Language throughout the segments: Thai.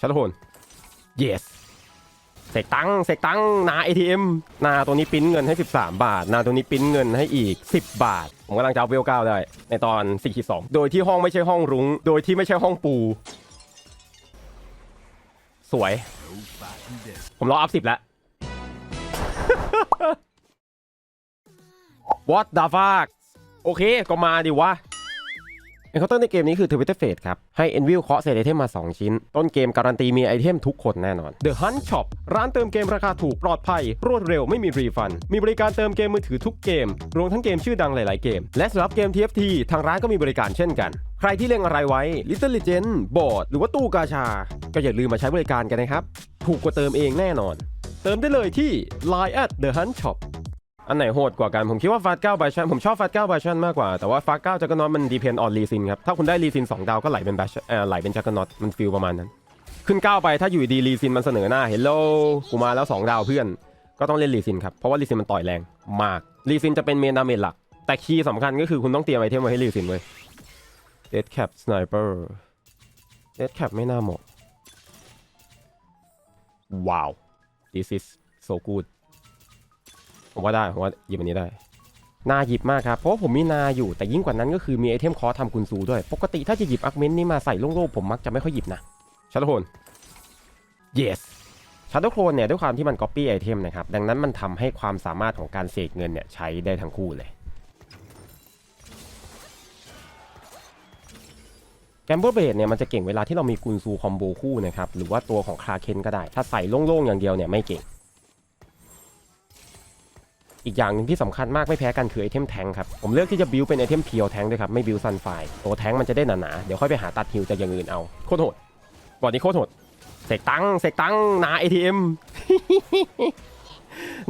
ชัตโทน yes เสกตังเสกตังนา ATM นาตัวนี้ปิ้นเงินให้ 13 บาท นาตัวนี้ปิ้นเงินให้อีก 10 บาท ผมกำลังจะเอาเวลเก้าได้ ในตอน4 2โดยที่ห้องไม่ใช่ห้องรุ้ง โดยที่ไม่ใช่ห้องปู สวย ผมรออัพสิบแล้ว What the fuck โอเคก็มาดิวะ เอ็นเคาน์เตอร์ในเกมนี้คือ Twitter f a t e ครับ ให้ Envil เคาะเศษไอเทมมา 2 ชิ้น ต้นเกมการันตีมีไอเทมทุกคนแน่นอน The Hunt Shop ร้านเติมเกมราคาถูกปลอดภัย รวดเร็วไม่มีรีฟัน มีบริการเติมเกมมือถือทุกเกม รวมทั้งเกมชื่อดังหลาย ๆ เกม และสำหรับเกม TFT ทางร้านก็มีบริการเช่นกัน ใครที่เล็งอะไรไว้ Little Legend บอร์ดหรือว่าตู้กาชา ก็อย่าลืมมาใช้บริการกันนะครับ ถูกกว่าเติมเองแน่นอน เติมได้เลยที่ Line at The Hunt Shop อันไหนโหดกว่ากัน ผมคิดว่าฟาสเก้าบาชันผมชอบฟาสเก้าบาชันมากกว่า แต่ว่าฟาสเก้าจักรนอตมันดีเพนออนรีซินครับ ถ้าคุณได้รีซิน2ดาวก็ไหลเป็นบาชเอ่อไหลเป็นจักรนอตมันฟิลประมาณนั้น ขึ้นเก้าไปถ้าอยู่ดีรีซินมันเสนอหน้าเฮลโลกูมาแล้ว2ดาวเพื่อน ก็ต้องเล่นรีซินครับ เพราะว่ารีซินมันต่อยแรงมากรีซินจะเป็นเมนดาเมจหลัก แต่คีย์สำคัญก็คือคุณต้องเตรียมไอเทมไว้ให้รีซินเว้ยเดดแคปสไนเปอร์เดดแคปไม่น่าเหมาะว้าว this is so good ผมว่าได้ผมว่าหยิบอันนี้ได้นาหยิบมากครับ เพราะผมมีนาอยู่แต่ยิ่งกว่านั้นก็คือมีไอเทมคอทำกุนซูด้วย ปกติถ้าจะหยิบอักเมนต์นี่มาใส่โล่งๆผมมักจะไม่ค่อยหยิบนะชัตโทน yes ชัตโทนเนี่ยด้วยความที่มัน copy ไอเทมนะครับ ดังนั้นมันทำให้ความสามารถของการเสกเงินเนี่ยใช้ได้ทั้งคู่เลยแกมเบอร์เบดเนี่ยมันจะเก่งเวลาที่เรามีกุนซูคอมโบคู่นะครับหรือว่าตัวของคาเคนก็ได้ ถ้าใส่โล่งๆอย่างเดียวเนี่ยไม่เก่ง อีกอย่างหนึ่งที่สำคัญมากไม่แพ้กันคือไอเทมแทงครับ ผมเลือกที่จะบิวเป็นไอเทมเพียวแทงด้วยครับ ไม่บิวซันไฟตัวแทงมันจะได้หนาๆ เดี๋ยวค่อยไปหาตัดฮิวจากอย่างอื่นเอา โคตรโหดบอดนี้โคตรโหดเสกตังเสกตังค์นา ATM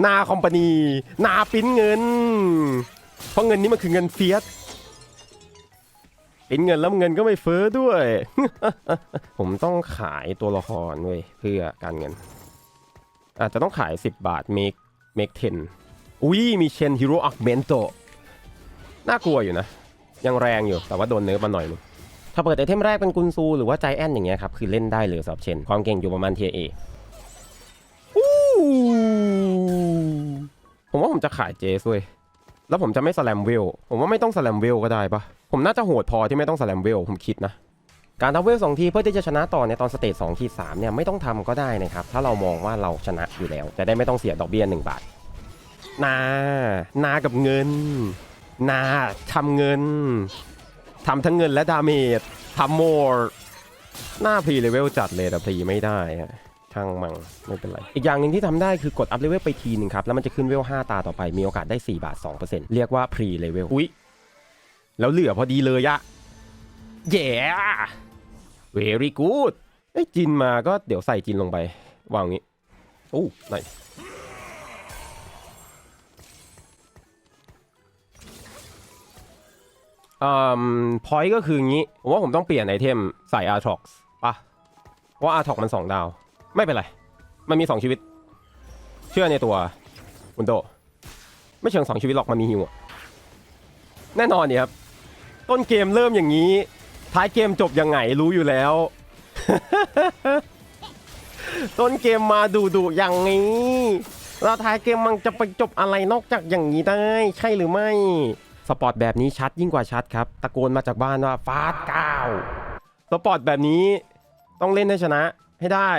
นาคอมพานีนาปิ้นเงิน เพราะเงินนี้มันคือเงินเฟียสปริ้นเงินแล้วเงินก็ไม่เฟ้อด้วย ผมต้องขายตัวละครเว้ยเพื่อการเงิน อาจจะต้องขาย 10 บาท make make 10 อุ้ยมีเชนฮิโร่อักเมนโตน่ากลัวอยู่นะ ยังแรงอยู่แต่ว่าโดนเนิร์ฟมาหน่อยนึงถ้าเปิดไอเทมแรกเป็นกุนซูหรือว่าใจแอนอย่างเงี้ยครับ คือเล่นได้เลยสำหรับเชนความเก่งอยู่ประมาณเทียเอผมว่าผมจะขายเจสเว้ยแล้วผมจะไม่สแลมเวล ผมว่าไม่ต้องสแลมเวลก็ได้ปะผมน่าจะโหดพอที่ไม่ต้องสแลมเวล ผมคิดนะ การทำเวลสองทีเพื่อที่จะชนะต่อในตอนสเตจสองทีสามเนี่ยไม่ต้องทำก็ได้นะครับ ถ้าเรามองว่าเราชนะอยู่แล้ว จะได้ไม่ต้องเสียดอกเบี้ยหนึ่งบาท นา นากับเงิน นาทำเงินทำทั้งเงินและดาเมจทำโมร์หน้าพรีเลเวลจัดเลยแต่พรีไม่ได้อะช่างมังไม่เป็นไร อีกอย่างหนึ่งที่ทำได้คือกดอัพเลเวลไปทีหนึ่งครับ แล้วมันจะขึ้นเวล 5 ตาต่อไปมีโอกาสได้ 4 บาท 2%เรียกว่าพรีเลเวลอุ๊ย แล้วเหลือพอดีเลยอะเย้ very good ไอ้จินมาก็เดี๋ยวใส่จินลงไปวางงี้โอ้ไหน อมพอยก็คืองี้ผมว่าผมต้องเปลี่ยนไอเทมใส่อาร์ท็อกส์ปะเพราะอาร์ท็อกมัน2ดาว ไม่เป็นไร มันมี2ชีวิต เชื่อในตัวคุณโตไม่เชิง2ชีวิตหรอกมันมีฮิวแน่นอนนี่ครับต้นเกมเริ่มอย่างนี้ ท้ายเกมจบยังไงรู้อยู่แล้ว ต้นเกมมาดูดูอย่างนี้แล้วท้ายเกมมันจะไปจบอะไรนอกจากอย่างนี้ได้ ใช่หรือไม่ สปอร์ตแบบนี้ชัดยิ่งกว่าชัดครับ ตะโกนมาจากบ้านว่าฟาดเก้าสปอร์ตแบบนี้ต้องเล่นให้ชนะให้ได้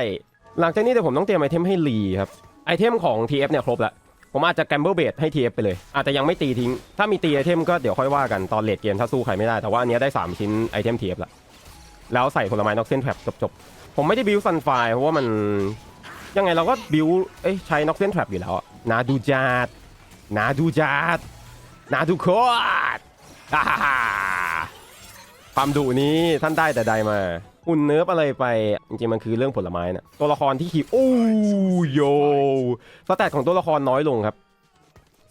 หลังจากนี้เดี๋ยวผมต้องเตรียมไอเทมให้ลีครับ ไอเทมของ TF เนี่ยครบแล้ว ผมอาจจะแกมเบิลเบดให้ TF ไปเลย อาจจะยังไม่ตีทิ้ง ถ้ามีตีไอเทมก็เดี๋ยวค่อยว่ากันตอนเลดเกมถ้าสู้ใครไม่ได้ แต่ว่าอันนี้ได้ 3 ชิ้นไอเทม TF ละ แล้วใส่ผลไม้นอกเส้นแทร็บจบๆ ผมไม่ได้บิวซันไฟเพราะว่ามันยังไงเราก็บิวใช้นอกเส้นแทร็บอยู่แล้วอะนาดูจาดนาดูจาด นาทุกคนความดุนี้ท่านได้แต่ใดมาอุ่นเนิร์ฟอะไรไป จริงๆ มันคือเรื่องผลไม้นะตัวละครที่ขี่โอ้โยสแตทของตัวละครน้อยลงครับ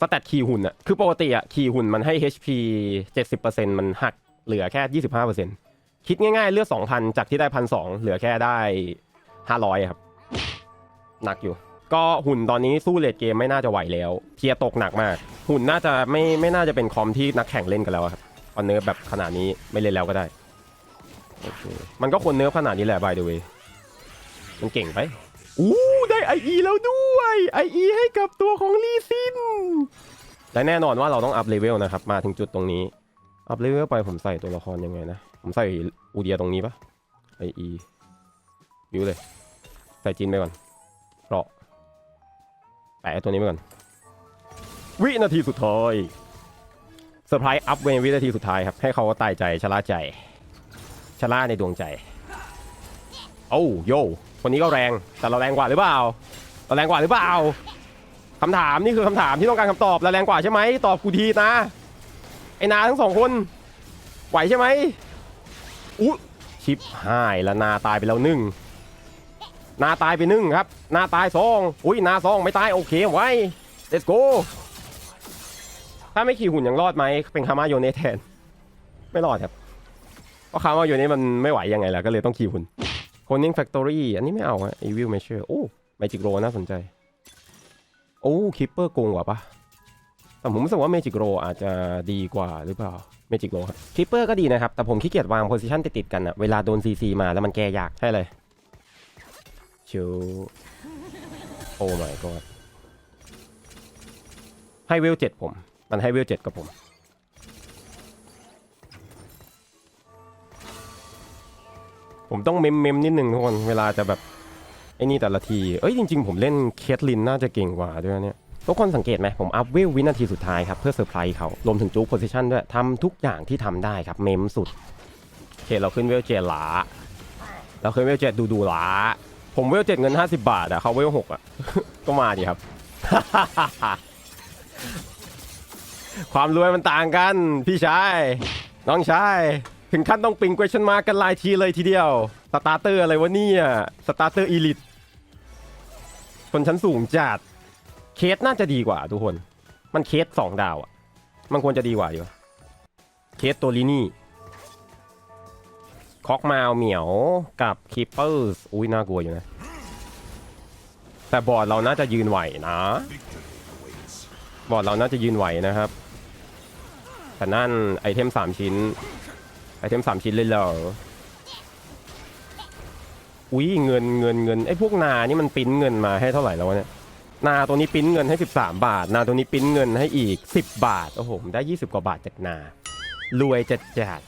สแตทขี่หุ่นอะคือปกติอะขี่หุ่นมันให้ HP 70%มันหักเหลือแค่ 25%คิดง่ายๆ เลือด 2,000 จากที่ได้1,200เหลือแค่ได้ 500 ครับ หนักอยู่ ก็หุ่นตอนนี้สู้เลดเกมไม่น่าจะไหวแล้ว เทียตกหนักมาก หุ่นน่าจะไม่ไม่น่าจะเป็นคอมที่นักแข่งเล่นกันแล้วครับตอนเนิร์ฟแบบขนาดนี้ไม่เล่นแล้วก็ได้โอเคมันก็ควรเนิร์ฟขนาดนี้แหละ by the way มันเก่งไปอู้ได้ไอเอแล้วด้วยไอเอให้กับตัวของลีซินและแน่นอนว่าเราต้องอัพเลเวลนะครับ มาถึงจุดตรงนี้ อัพเลเวลไปผมใส่ตัวละครยังไงนะ ผมใส่อูเดียตรงนี้ปะไอเอวิวเลย ใส่จินไปก่อนเพราะแปะตัวนี้ไปก่อน วินาทีสุดท้ายเซอร์ไพรส์อัพเวนวินาทีสุดท้ายครับ ให้เขาตายใจชะล่าใจชะล่าในดวงใจ โอ้โยคนนี้ก็แรงแต่เราแรงกว่าหรือเปล่าเราแรงกว่าหรือเปล่าคำถามนี่คือคำถามที่ต้องการคำตอบเราแรงกว่าใช่ไหมตอบกูทีนะไอ้นาทั้งสองคนไหวใช่ไหมอุ๊ยชิปหายแล้วนาตายไปแล้วหนึ่งนาตายไปหนึ่งครับนาตายสองอุ้ยนาสองไม่ตายโอเคไว้ let's go ถ้าไม่ขี่หุ่นยังรอดไหมเป็นคามาโยเนแทน ไม่รอดครับ เพราะคามาโยเนมันไม่ไหวยังไงล่ะก็เลยต้องขี่หุ่น Coning Factory อันนี้ไม่เอาอะ Evil Measure โอ้ Magic Row น่าสนใจ โอ้คิปเปอร์โกงกว่าปะแต่ผมรู้สึกว่า Magic Row อาจจะดีกว่าหรือเปล่า Magic Row ครับคิปเปอร์ก็ดีนะครับ แต่ผมขี้เกียจวางโพซิชันติดๆกันอะเวลาโดน CC มาแล้วมันแก้ยากใช่เลยชิวโอ้ my god ให้เวลเจ็ดผม มันให้เวลเจ็ดกับผม ผมต้องเมมเมมนิดนึงทุกคนเวลาจะแบบไอ้นี่แต่ละที เอ้ยจริง ๆ ผมเล่นเคทลินน่าจะเก่งกว่าด้วยเนี่ยทุกคนสังเกตไหมผมอัพเวลวินาทีสุดท้ายครับ เพื่อเซอร์ไพรส์เขารวมถึงจู๊กโพซิชันด้วยทำทุกอย่างที่ทำได้ครับ เมมสุดโอเคเราขึ้นเวลเจ็ดหลาเราขึ้นเวลเจ็ดดูดูหลาผมเวลเจ็ดเงิน 50 บาทอะเขาเวลหกอะก็มาดิครับ ความรวยมันต่างกัน พี่ชาย น้องชาย ถึงขั้นต้องปิง question mark กันลายทีเลยทีเดียว สตาร์เตอร์อะไรวะเนี่ยสตาร์เตอร์อีลิทคนชั้นสูงจัด เคสน่าจะดีกว่าทุกคน มันเคสสองดาวอะมันควรจะดีกว่าอยู่ เคสตัวลินี่คอกมาวเหมียวกับคีเปอร์สอุ้ยน่ากลัวอยู่นะ แต่บอร์ดเราน่าจะยืนไหวนะ บอร์ดเราน่าจะยืนไหวนะครับ แต่นั่นไอเทมสามชิ้น ไอเทมสามชิ้นเลยเหรออุ้ยเงินเงินเงินไอพวกนานี่มันปิ้นเงินมาให้เท่าไหร่แล้ววะเนี่ยนาตัวนี้ปิ้นเงินให้ 13 บาท นาตัวนี้ปิ้นเงินให้อีก 10 บาทโอ้โหได้ 20 กว่าบาทจากนารวยจัดจัด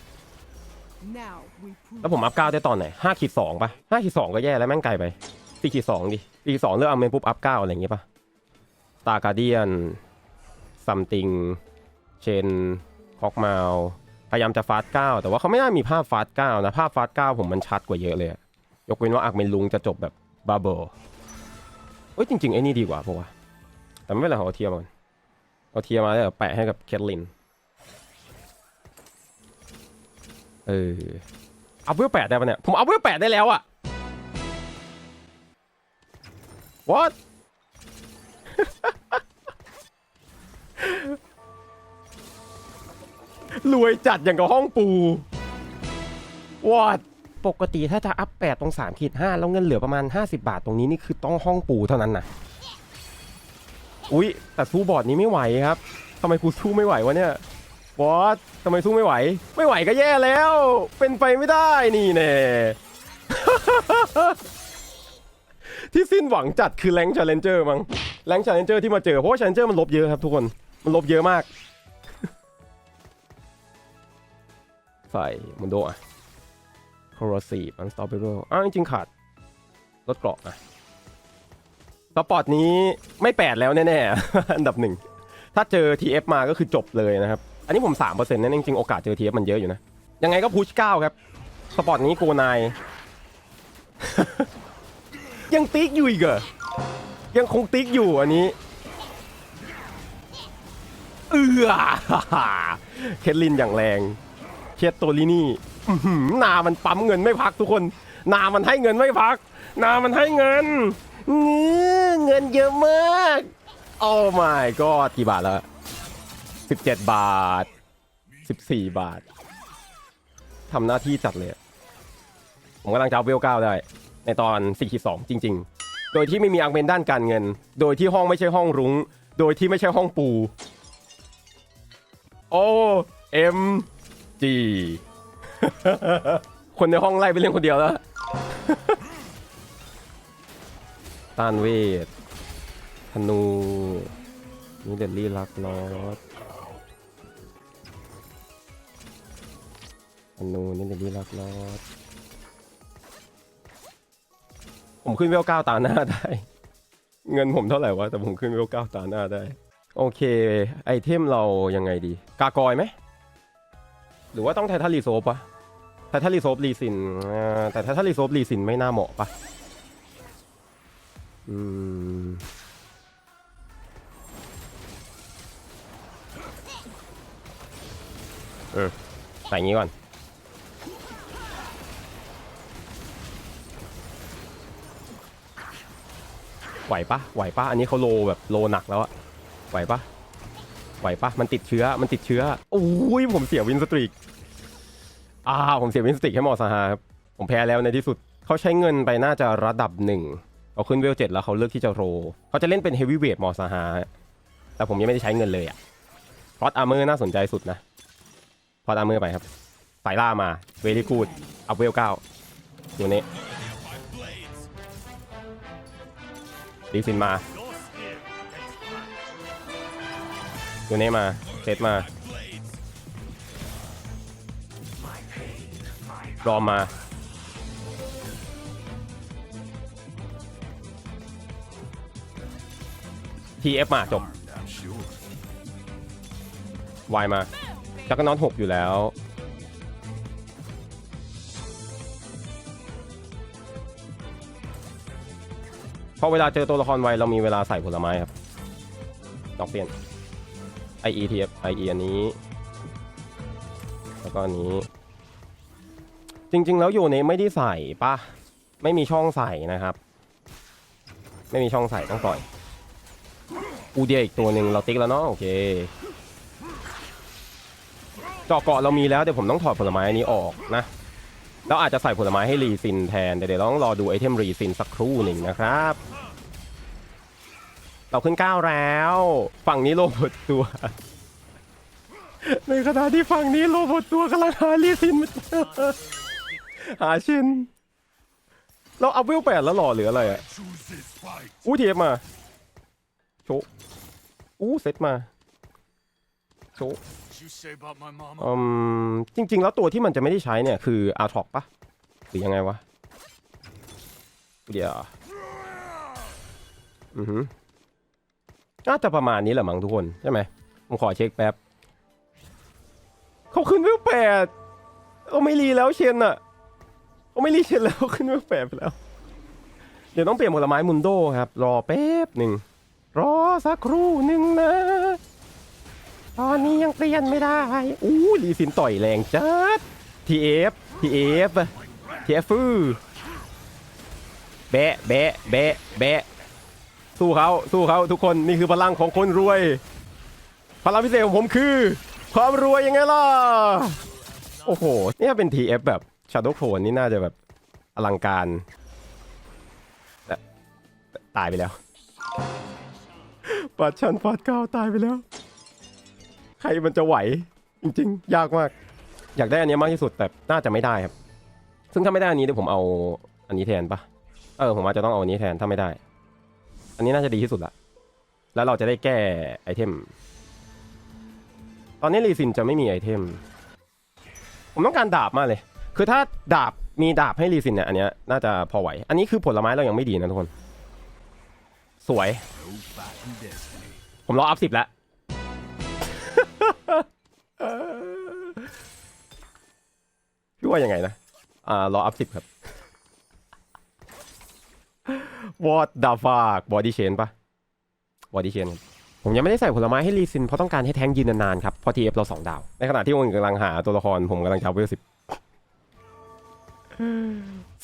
แล้วผมอัพเก้าได้ตอนไหน5ขีด2ป่ะ5ขีด2ก็แย่แล้วแม่งไกลไป4ขีด2ดิ4ขีด2เลือกเอาเมนปุ๊บอัพเก้าอะไรอย่างเงี้ยป่ะตาการเดียนซัมติงเชน คอกมาพยายามจะฟาสเก้าแต่ว่าเขาไม่น่ามีภาพฟาสเก้านะ ภาพฟาสเก้าผมมันชัดกว่าเยอะเลย ยกเว้นว่าอักเมนลุงจะจบแบบบาเบิลเอ้ยจริงๆไอ้นี่ดีกว่าปะวะแต่ไม่เป็นไรเอาเทียมก่อนเอาเทียมมาแล้วแปะให้กับแคทลินเออเอัพเวลแปดได้ปะเนี่ย ผมเอัพเวลแปดได้แล้วอะ what รวยจัดอย่างกับห้องปู what ปกติถ้าจะอัพแปดตรง3ขีด5แล้วเงินเหลือประมาณ 50 บาทตรงนี้นี่คือต้องห้องปูเท่านั้นนะอุ๊ยแต่สู้บอร์ดนี้ไม่ไหวครับทำไมกูสู้ไม่ไหววะเนี่ยบอสทำไมสู้ไม่ไหว ไม่ไหวก็แย่แล้ว เป็นไปไม่ได้นี่แน่ที่สิ้นหวังจัดคือแรงชาเลนเจอร์มั้งแรงชาเลนเจอร์ที่มาเจอเพราะว่าชาเลนเจอร์มันลบเยอะครับทุกคนมันลบเยอะมาก ใส่มุนโดอะ corrosive unstoppable อ้าวจริงขาดลดเกราะอะสปอร์ตนี้ไม่แปดแล้วแน่ๆ อันดับหนึ่ง ถ้าเจอ TF มาก็คือจบเลยนะครับ อันนี้ผม3%นั่นจริงๆ โอกาสเจอ TF มันเยอะอยู่นะ ยังไงก็พุช9ครับ สปอร์ตนี้โกนาย ยังติ๊กอยู่อีกเหรอ ยังคงติ๊กอยู่อันนี้ เอือเคทลินอย่างแรง เคทโตลินี่หนามันปั๊มเงินไม่พักทุกคน นามันให้เงินไม่พัก นามันให้เงินเงือเงินเยอะมาก โอ้ my god กี่บาทแล้ว17บาท14บาททำหน้าที่จัดเลย ผมกำลังจะเอาเวลเก้าได้ ในตอน42จริง ๆ โดยที่ไม่มีอังเมนด้านการเงิน โดยที่ห้องไม่ใช่ห้องรุ้ง โดยที่ไม่ใช่ห้องปู โอเอ็ม จี คนในห้องไล่ไปเล่นคนเดียวแล้ว ต้านเวทธนูนี่เดลลี่ลักลอสธนูนี่เดลลี่ลักลอสผมขึ้นเวลเก้าตาหน้าได้ เงินผมเท่าไหร่วะ แต่ผมขึ้นเวลเก้าตาหน้าได้ โอเค ไอเทมเรายังไงดี กากอยไหม หรือว่าต้องไททันรีโซฟวะไททันรีโซฟรีซินแต่ไททันรีโซฟรีซินไม่น่าเหมาะปะอืมเออใส่อย่างงี้ก่อน ไหวปะไหวปะอันนี้เขาโลแบบโลหนักแล้วอะไหวปะ ไหวปะมันติดเชื้อมันติดเชื้อโอ้ยผมเสียวินสตรีกอ่าผมเสียวินสตรีกให้มอสฮาครับผมแพ้แล้วในที่สุดเขาใช้เงินไปน่าจะระดับหนึ่งเขาขึ้นเวลเจ็ดแล้วเขาเลือกที่จะโรเขาจะเล่นเป็นเฮฟวีเวทมอสฮาแต่ผมยังไม่ได้ใช้เงินเลยอะพอตอาร์เมอร์น่าสนใจสุดนะพอตอาร์เมอร์ไปครับสายล่ามาเวลี่กูดอัพเวลเก้าอยู่นี่ดีซินมา ตัวนี้มาเซตมารอมมา TF มาจบวายมาจักรนอนหกอยู่แล้ว พอเวลาเจอตัวละครไวเรามีเวลาใส่ผลไม้ครับดอกเปลี่ยน IE TF IE อันนี้ แล้วก็อันนี้ จริง ๆ แล้วโยเนไม่ได้ใส่ปะไม่มีช่องใส่นะครับ ไม่มีช่องใส่ต้องปล่อย อูเดียอีกตัวหนึ่งเราติ๊กแล้วเนาะโอเคเจาะเกาะเรามีแล้วเดี๋ยวผมต้องถอดผลไม้อันนี้ออกนะแล้วอาจจะใส่ผลไม้ให้รีซินแทนเดี๋ยวเราต้องรอดูไอเทมรีซินสักครู่หนึ่งนะครับ เราขึ้นก้าแล้ว ฝั่งนี้โลบทตัว ในขณะที่ฝั่งนี้โลบทตัวกำลังหารีซินมาเจอหาชิน เราอัพเวลแปดแล้วหรอหรืออะไรอะอู้เทีเอฟมา โชอู้เซตมา โชอืมจริง ๆ แล้วตัวที่มันจะไม่ได้ใช้เนี่ย คืออาร์ท็อกปะหรือยังไงวะ เดี๋ยว อือหือ น่าจะประมาณนี้แหละมั้งทุกคนใช่ไหมผมขอเช็คแป๊บเขาขึ้นเวแปดเขาไม่รีแล้วเชนอะเขาไม่รีเชนแล้วขึ้นเวแปดไปแล้ว เดี๋ยวต้องเปลี่ยนผลไม้มุนโดครับ รอแป๊บหนึ่งรอสักครู่หนึ่งนะ ตอนนี้ยังเปลี่ยนไม่ได้อู้ลีซินต่อยแรงจัด TF TF TF ฟื้อฟแบะแบะแบะแบะ สู้เขาสู้เขาทุกคนนี่คือพลังของคนรวย พลังพิเศษของผมคือ ความรวยยังไงล่ะ โอ้โหเนี่ยเป็น TF แบบ Shadow Clone นี่น่าจะแบบอลังการแต่แต่ตายไปแล้วปัดชันปัดเก้าตายไปแล้ว ใครมันจะไหว จริงๆ ยากมาก อยากได้อันนี้มากที่สุดแต่น่าจะไม่ได้ครับ ซึ่งถ้าไม่ได้อันนี้เดี๋ยวผมเอาอันนี้แทนปะเออผมอาจจะต้องเอาอันนี้แทนถ้าไม่ได้ อันนี้น่าจะดีที่สุดละ แล้วเราจะได้แก้ไอเทม ตอนนี้รีซินจะไม่มีไอเทม ผมต้องการดาบมากเลย คือถ้าดาบมีดาบให้รีซินเนี่ย อันเนี้ยน่าจะพอไหว อันนี้คือผลไม้เรายังไม่ดีนะทุกคน สวย ผมรออัพสิบแล้ว พี่ว่ายังไงนะ อ่ารออัพสิบครับ วอดดาฟากบอดี้เชนปะบอดี้เชนผมยังไม่ได้ใส่ผลไม้ให้รีซินเพราะต้องการให้แทงยืนนานๆครับเพราะทีเอฟเราสองดาว ในขณะที่วงอื่นกำลังหาตัวละครผมกำลังจะเอาเวลสิบ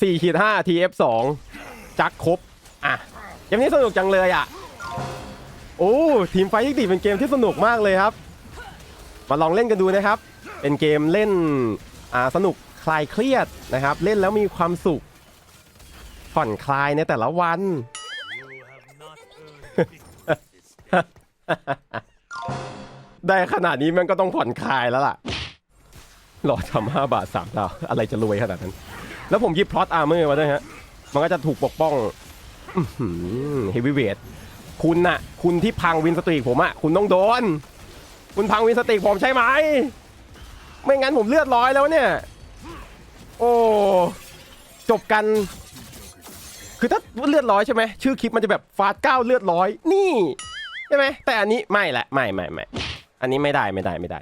สี่ขีดห้าทีเอฟสองจักครบ อะเกมนี้สนุกจังเลยอะ โอ้ทีมไฟยิกดีเป็นเกมที่สนุกมากเลยครับ มาลองเล่นกันดูนะครับ เป็นเกมเล่นอ่าสนุกคลายเครียดนะครับ เล่นแล้วมีความสุข ผ่อนคลายในแต่ละวัน ได้ขนาดนี้มันก็ต้องผ่อนคลายแล้วล่ะ รอทำห้าบาทสามดาวอะไรจะรวยขนาดนั้น แล้วผมหยิบพลอตอาร์เมอร์มาด้วยฮะ มันก็จะถูกปกป้องเฮฟวีเวทคุณน่ะ คุณที่พังวินสตรีกผมอะคุณต้องโดน คุณพังวินสตรีกผมใช่ไหม ไม่งั้นผมเลือดร้อยแล้วเนี่ย โอ้ จบกัน คือถ้าเลือดร้อยใช่ไหมชื่อคลิปมันจะแบบฟาดเก้าเลือดร้อยนี่ใช่ไหมแต่อันนี้ไม่แหละไม่ไม่ไม่อันนี้ไม่ได้ไม่ได้ไม่ได้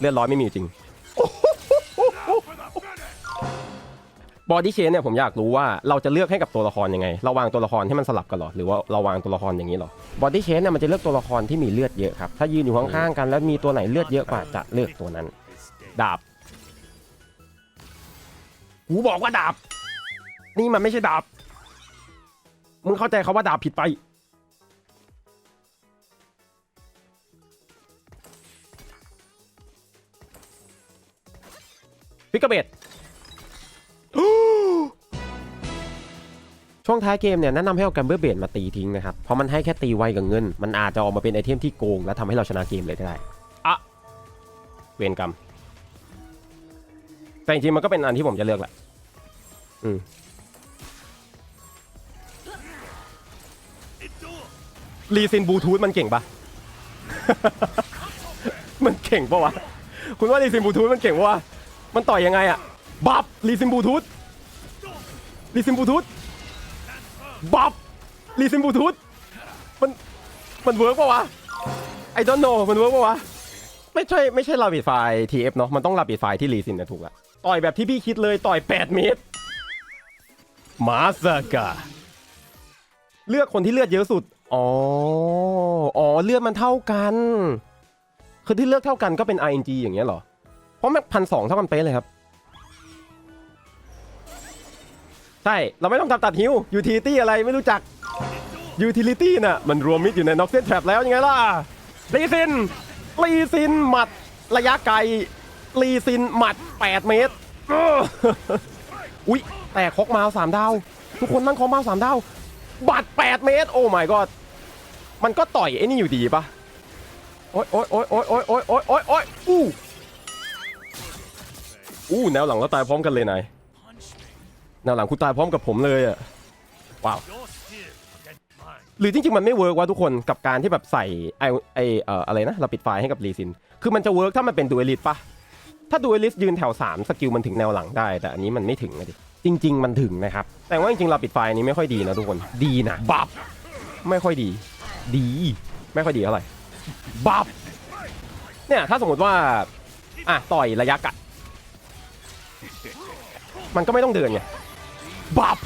เลือดร้อยไม่มีจริงบอดี้เชนเนี่ยผมอยากรู้ว่าเราจะเลือกให้กับตัวละครยังไง เราวางตัวละครให้มันสลับกันหรอ หรือว่าเราวางตัวละครอย่างนี้หรอบอดี้เชนเนี่ยมันจะเลือกตัวละครที่มีเลือดเยอะครับ ถ้ายืนอยู่ข้างๆกันแล้วมีตัวไหนเลือดเยอะกว่าจะเลือกตัวนั้น ดาบ กูบอกว่าดาบ นี่มันไม่ใช่ดาบ มึงเข้าใจเขาว่าดาบผิดไป พิกเบตช่วงท้ายเกมเนี่ยแนะนำให้เอาแกมเบอร์เบดมาตีทิ้งนะครับ เพราะมันให้แค่ตีไวกับเงิน มันอาจจะออกมาเป็นไอเทมที่โกง และทำให้เราชนะเกมเลยก็ได้อะเวรกรรม แต่จริงๆมันก็เป็นอันที่ผมจะเลือกแหละอืม รีซินบลูทูธมันเก่งปะ มันเก่งปะวะ คุณว่ารีซินบลูทูธมันเก่งปะวะ มันต่อยยังไงอะบับรีซินบลูทูธรีซินบลูทูธบับรีซินบลูทูธมันมันเวิร์กปะวะไอ don't know มันเวิร์กปะวะ ไม่ใช่ไม่ใช่ลาบิดไฟ TF เนาะ มันต้องลาบิดไฟที่รีซินนะถูกละต่อยแบบที่พี่คิดเลยต่อย 8 เมตรมาสกาเลือกคนที่เลือดเยอะสุด อ๋อ อ๋อเลือดมันเท่ากัน คือที่เลือกเท่ากันก็เป็น RNG อย่างเงี้ยเหรอ เพราะแม็กพันสองเท่ากันเป๊ะเลยครับ ใช่ เราไม่ต้องทำตัดฮิว utility อะไรไม่รู้จัก utility น่ะ มันรวมมิดอยู่ในน็อกเซนแทรปแล้วยังไงล่ะลีซินลีซินหมัดระยะไกลลีซินหมัด 8 เมตร อุ๊ย แต่คอกมาสามดาว ทุกคนนั่งคอกมาสามดาวบัตร8เมตร โอ้ my god มันก็ต่อยไอ้นี่อยู่ดีปะโอ๊ยโอ๊ยโอ๊ยโอ๊ยโอ๊ยโอ๊ยโอ๊ยโอ๊ยโอ๊ยอู้อู้แนวหลังเราตายพร้อมกันเลยนายแนวหลังคุณตายพร้อมกับผมเลยอะว้าวหรือจริงๆ มันไม่เวิร์กว่าทุกคนกับการที่แบบใส่ไอไอเอ่ออะไรนะ เราปิดไฟให้กับรีซิน คือมันจะเวิร์กถ้ามันเป็นดูเอลิสปะถ้าดูเอลิสยืนแถว 3 สกิลมันถึงแนวหลังได้ แต่อันนี้มันไม่ถึงนะดิจริง ๆ มันถึงนะครับ แต่ว่าจริงๆ เราปิดไฟนี้ไม่ค่อยดีนะทุกคนดีนะบับไม่ค่อยดี ดี ไม่ค่อยดีเท่าไหร่บับเนี่ยถ้าสมมติว่า อะต่อยระยะกัด มันก็ไม่ต้องเดินไงบับ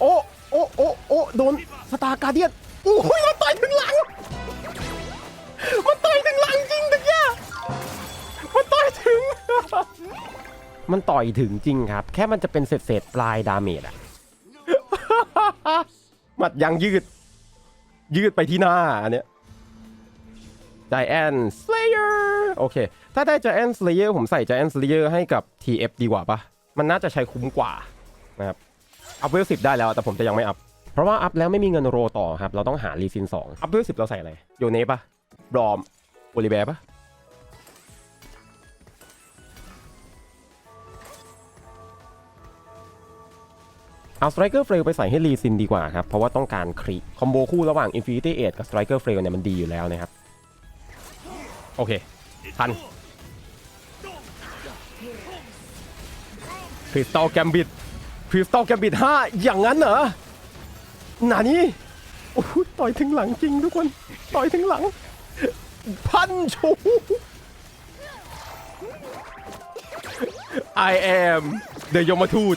โอ้โอ้โอ้โอ้โดนสตาร์การเดียนโอ้ยมันต่อยถึงหลัง มันต่อยถึงหลังจริงตะเกียมันต่อยถึง มันต่อยถึงจริงครับ แค่มันจะเป็นเศษเศษปลายดาเมจอะหมัดยังยืด ยืดไปที่หน้าอันเนี้ย Giant Slayer โอเค ถ้าได้ Giant Slayer ผมใส่ Giant Slayer ให้กับ TF ดีกว่าปะมันน่าจะใช้คุ้มกว่านะครับ อัพเวลสิบได้แล้วแต่ผมจะยังไม่อัพ เพราะว่าอัพแล้วไม่มีเงินโรต่อครับ เราต้องหารีซินสองอัพเวลสิบเราใส่อะไร โยเนปะบรอมโอลิแบปะ เอาสไตรเกอร์เฟลไปใส่ให้รีซินดีกว่าครับ เพราะว่าต้องการครีคอมโบคู่ระหว่าง Infinity Edge กับ Striker f l a เนี่ยมันดีอยู่แล้วนะครับ โอเค ทันคริสตัลแกมบิดคริสตัลแกมบิดห้าอย่างนั้นเหรอหนานี้โอ้ต่อยถึงหลังจริงทุกคน ต่อยถึงหลัง พันชู I am the ยมทูต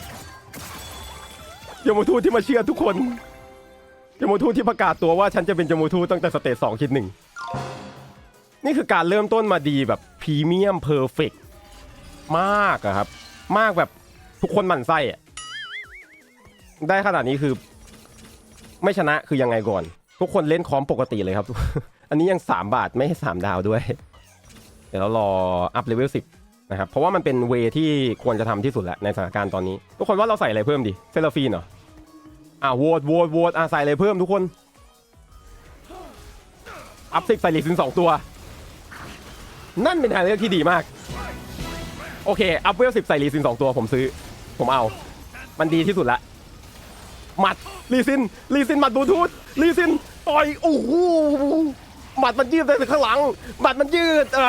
ยมทูตที่มาเชื่อทุกคนยมทูตที่ประกาศตัวว่าฉันจะเป็นยมทูตตั้งแต่สเตจสองคิดหนึ่งนี่คือการเริ่มต้นมาดีแบบพรีเมียมเพอร์เฟกมากอะครับ มากแบบทุกคนหมั่นไส้อะได้ขนาดนี้คือ ไม่ชนะคือยังไงก่อน ทุกคนเล่นคอมปกติเลยครับ อันนี้ยัง 3 บาทไม่ให้ 3 ดาวด้วย เดี๋ยวเรารออัพเลเวล10 นะครับเพราะว่ามันเป็นเวที่ควรจะทำที่สุดแล้วในสถานการณ์ตอนนี้ ทุกคนว่าเราใส่อะไรเพิ่มดีเซลฟีนเหรออ่าโหวตโหวตโหวตอ่าใส่อะไรเพิ่มทุกคนอัพสิบใส่ลิซินสองตัว นั่นเป็นทางเลือกที่ดีมาก โอเค อัพเวลสิบใส่รีซินสองตัวผมซื้อ ผมเอา มันดีที่สุดละหมัดลีซินลีซินหมัดบูทูธลีซินต่อยโอ้โหหมัดมันยืดได้ถึงข้างหลังหมัดมันยืดอ่า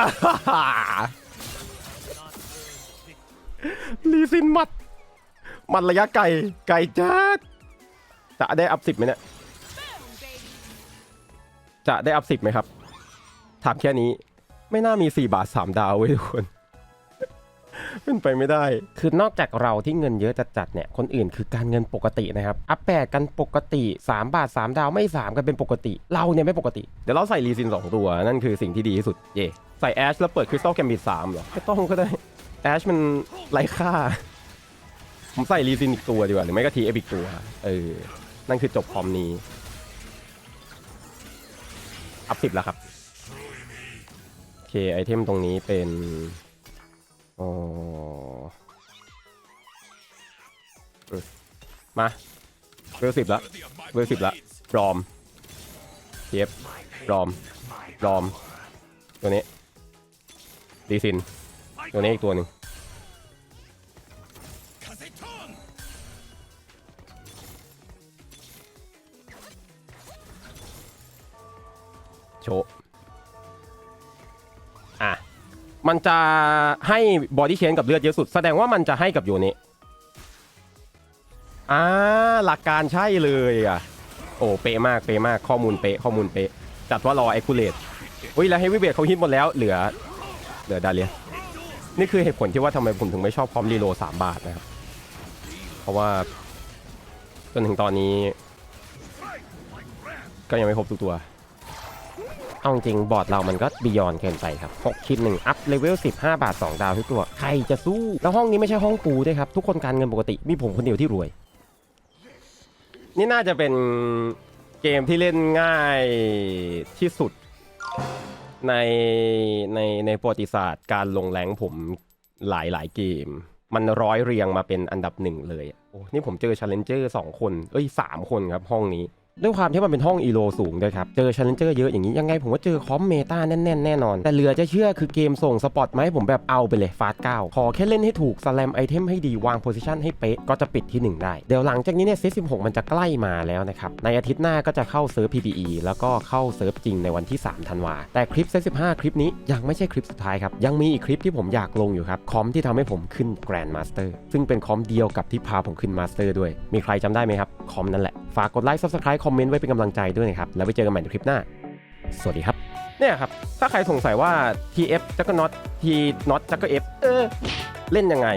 ลีซินมัด มัดระยะไกล ไกลจัด จะได้อัพสิบไหมเนี่ย จะได้อัพสิบไหมครับ ถามแค่นี้ ไม่น่ามี 4 บาท 3 ดาวเว้ยทุกคนเป็นไปไม่ได้ คือนอกจากเราที่เงินเยอะจัดๆเนี่ย คนอื่นคือการเงินปกตินะครับ อัพแปดกันปกติ 3 บาท 3 ดาวไม่ 3 กันเป็นปกติ เราเนี่ยไม่ปกติ เดี๋ยวเราใส่รีซิน 2 ตัว นั่นคือสิ่งที่ดีที่สุด เย่ใส่แอชแล้วเปิดคริสตัลแกมบิด3เหรอ ไม่ต้องก็ได้ แอชมันไร้ค่า ผมใส่รีซินอีกตัวดีกว่า หรือไม่ก็ทีเอฟอีกตัว เออ นั่นคือจบคอมนี้ อัพสิบแล้วครับ โอเค ไอเทมตรงนี้เป็นอ๋อมาเวลสิบละเวลสิบละปลอมเทียบปลอมปลอม ตัวนี้ ดีซิน ตัวนี้อีกตัวหนึ่งโชว์อะ มันจะให้บอดี้เชนกับเลือดเยอะสุด แสดงว่ามันจะให้กับโยนะอ่าหลักการใช่เลยอะ โอ้ เป๊ะมาก เป๊ะมาก ข้อมูลเป๊ะ ข้อมูลเป๊ะ จัดว่ารอไอคูเลตอุ้ย แล้วเฮฟวีเบทเขาฮิตหมดแล้ว เหลือ เหลือดาเลีย นี่คือเหตุผลที่ว่าทำไมผมถึงไม่ชอบพร้อมรีโหลด3บาทนะครับ เพราะว่าจนถึงตอนนี้ ก็ยังไม่ครบทุกตัว เอาจริงบอร์ดเรามันก็บียอนเกินไปครับ 6คิด1อัพเลเวล15 บาท 2 ดาวทุกตัว ใครจะสู้ แล้วห้องนี้ไม่ใช่ห้องปูด้วยครับ ทุกคนการเงินปกติมีผมคนเดียวที่รวย นี่น่าจะเป็นเกมที่เล่นง่ายที่สุด ในในในประวัติศาสตร์การลงแรงผมหลายหลายเกม มันร้อยเรียงมาเป็นอันดับหนึ่งเลยอะโอ้ นี่ผมเจอชาเลนเจอร์สองคน เอ้ยสามคนครับห้องนี้ ด้วยความที่มันเป็นห้องอีโลสูงด้วยครับ เจอ Challenger เยอะอย่างนี้ยังไงผมว่าเจอคอมเมตาแน่นๆแน่นอน แต่เหลือจะเชื่อคือเกมส่งสปอตมาให้ผมแบบเอาไปเลยฟาสเก้าขอแค่เล่นให้ถูกสแลมไอเทมให้ดีวางโพซิชันให้เป๊ะก็จะปิดที่ 1 ได้ เดี๋ยวหลังจากนี้เนี่ยเซต16มันจะใกล้มาแล้วนะครับ ในอาทิตย์หน้าก็จะเข้าเซิร์ฟ PBE แล้วก็เข้าเซิร์ฟจริงในวันที่3ธันวาแต่คลิปเซต15คลิปนี้ยังไม่ใช่คลิปสุดท้ายครับยังมีอีกคลิปที่ผมอยากลงอยู่ครับคอมที่ทำให้ผมขึ้นแกรนด์มาสเตอร์ซึ่งเป็นคอมเดียวกับที่พาผมขึ้นมาสเตอร์ด้วยมีใครจำได้ไหมครับคอมนั่นแหละฝากกดไลค์ Subscribe คคอมเมนต์ไว้เป็นกำลังใจด้วยนะครับ แล้วไว้เจอกันใหม่ในคลิปหน้า สวัสดีครับ เนี่ยครับ ถ้าใครสงสัยว่า TF จักรน็อต T น็อตจักร F เออ เล่นยังไง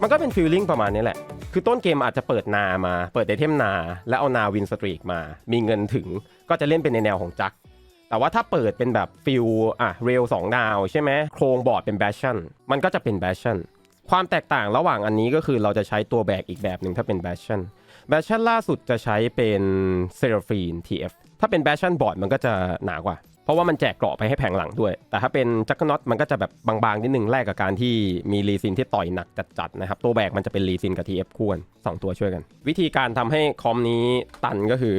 มันก็เป็นฟีลลิ่งประมาณนี้แหละ คือต้นเกมอาจจะเปิดนามา เปิดไอเทมนา แล้วเอานาวินสตรีกมา มีเงินถึง ก็จะเล่นเป็นในแนวของจักรแต่ว่าถ้าเปิดเป็นแบบฟิลอะเรลสองดาวใช่ไหมโครงบอร์ดเป็นแบชชั่นมันก็จะเป็นแบชชั่นความแตกต่างระหว่างอันนี้ก็คือเราจะใช้ตัวแบกอีกแบบหนึ่งถ้าเป็นแบชชั่น แบชชั่นล่าสุดจะใช้เป็นเซราฟีน TF ถ้าเป็นแบชชั่นบอร์ดมันก็จะหนากว่า เพราะว่ามันแจกเกราะไปให้แผงหลังด้วย แต่ถ้าเป็นจักรน็อตมันก็จะแบบบางๆนิดนึงแลกกับการที่มีรีซินที่ต่อยหนักจัดๆนะครับ ตัวแบกมันจะเป็นรีซินกับ TF คู่กันสองตัวช่วยกัน วิธีการทำให้คอมนี้ตันก็คือ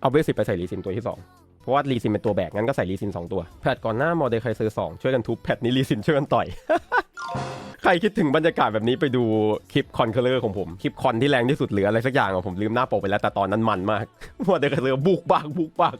เอาเวสิไปใส่รีซินตัวที่สองเพราะว่ารีซินเป็นตัวแบกงั้นก็ใส่รีซิน2 ตัวแพทก่อนหน้าโมเดลไคเซอร์2ช่วยกันทุบแพทนี้รีซินช่วยกันต่อย ใครคิดถึงบรรยากาศแบบนี้ไปดูคลิปคอนเคอร์เลอร์ของผม คลิปคอนที่แรงที่สุดเหลืออะไรสักอย่างอะผมลืมหน้าปกไปแล้วแต่ตอนนั้นมันมากโมเดลไคเซอร์บุกบากบุกบาก